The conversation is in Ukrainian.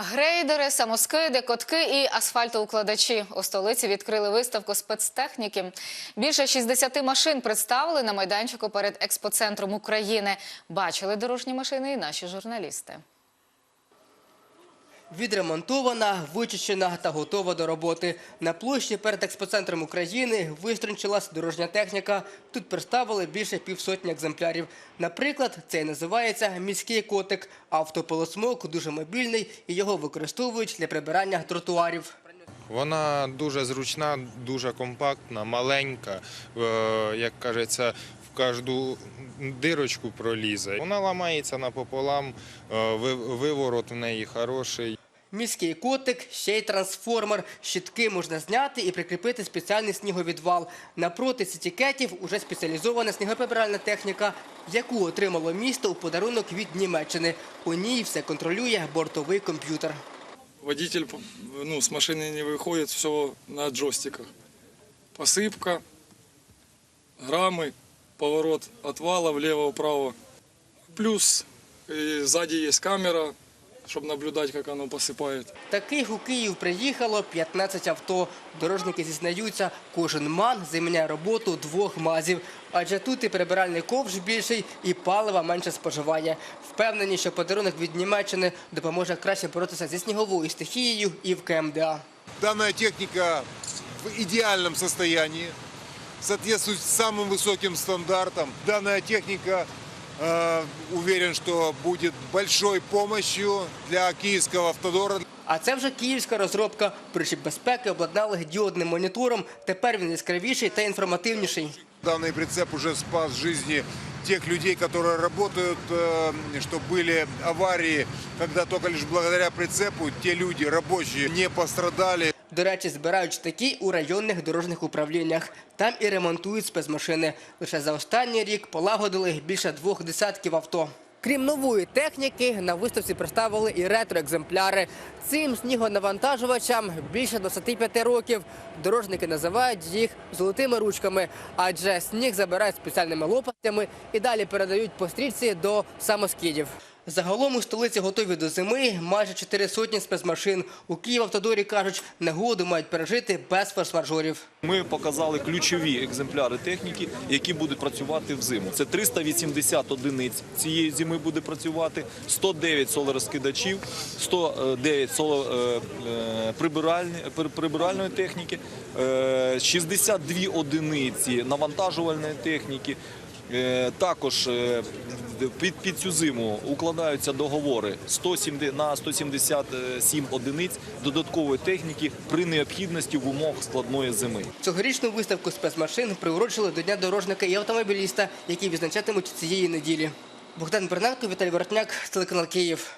Грейдери, самоскиди, котки і асфальтоукладачі. У столиці відкрили виставку спецтехніки. Більше 60 машин представили на майданчику перед експоцентром України. Бачили дорожні машини і наші журналісти. Відремонтована, вичищена та готова до роботи. На площі перед експоцентром України виструнчилась дорожня техніка. Тут представили більше півсотні екземплярів. Наприклад, цей називається міський котик. Автополосмок дуже мобільний і його використовують для прибирання тротуарів. Вона дуже зручна, дуже компактна, маленька, е, як кажеться, кожну дирочку пролізе. Вона ламається напополам, е, ви- виворот в неї хороший. Міський котик, ще й трансформер. Щитки можна зняти і прикріпити спеціальний сніговідвал. Напроти сітікетів уже спеціалізована снігоприбиральна техніка, яку отримало місто у подарунок від Німеччини. У ній все контролює бортовий комп'ютер. Водитель ну, с машины не выходит, все на джойстиках. Посыпка, граммы, поворот отвала влево-вправо. Плюс и сзади есть камера, чтобы наблюдать, как оно посыпает. Таких у Київ приїхало 15 авто. Дорожники зізнаються, кожен ман заміняє роботу двох мазів. Адже тут і прибиральний ковш більший, і палива менше споживання. Впевнені, що подарунок від Німеччини допоможе краще боротися зі сніговою стихією і в КМДА. Данная техника в идеальном состоянии, соответствует самым высоким стандартам. Данная техника, э, уверен, что будет большой помощью для киевского автодора. А це вже київська розробка. Причіп безпеки обладнали діодним монітором. Тепер він яскравіший та інформативніший. Данный прицеп уже спас жизни тех людей, которые работают, э, что были аварии, когда только лишь благодаря прицепу те люди, рабочие, не пострадали. До речі, збирають такі у районних дорожніх управліннях. Там і ремонтують спецмашини. Лише за останній рік полагодили більше двох десятків авто. Крім нової техніки, на виставці представили і ретро-екземпляри. Цим снігонавантажувачам більше 25 років. Дорожники називають їх золотими ручками, адже сніг забирають спеціальними лопастями і далі передають по стрічці до самоскидів. Загалом у столиці готові до зими майже чотири сотні спецмашин. У Київавтодорі кажуть, негоду мають пережити без форс-мажорів. Ми показали ключові екземпляри техніки, які будуть працювати взиму. Це 380 одиниць цієї зими буде працювати, 109 солорозкидачів, 109 соло, е, е, прибиральної техніки, е, 62 одиниці навантажувальної техніки. Е, Також е, під, під цю зиму укладаються договори 170, на 177 одиниць додаткової техніки при необхідності в умовах складної зими. Цьогорічну виставку спецмашин приурочили до Дня дорожника і автомобіліста, які відзначатимуть цієї неділі. Богдан Берненко, Віталій Воротняк, телеканал Київ.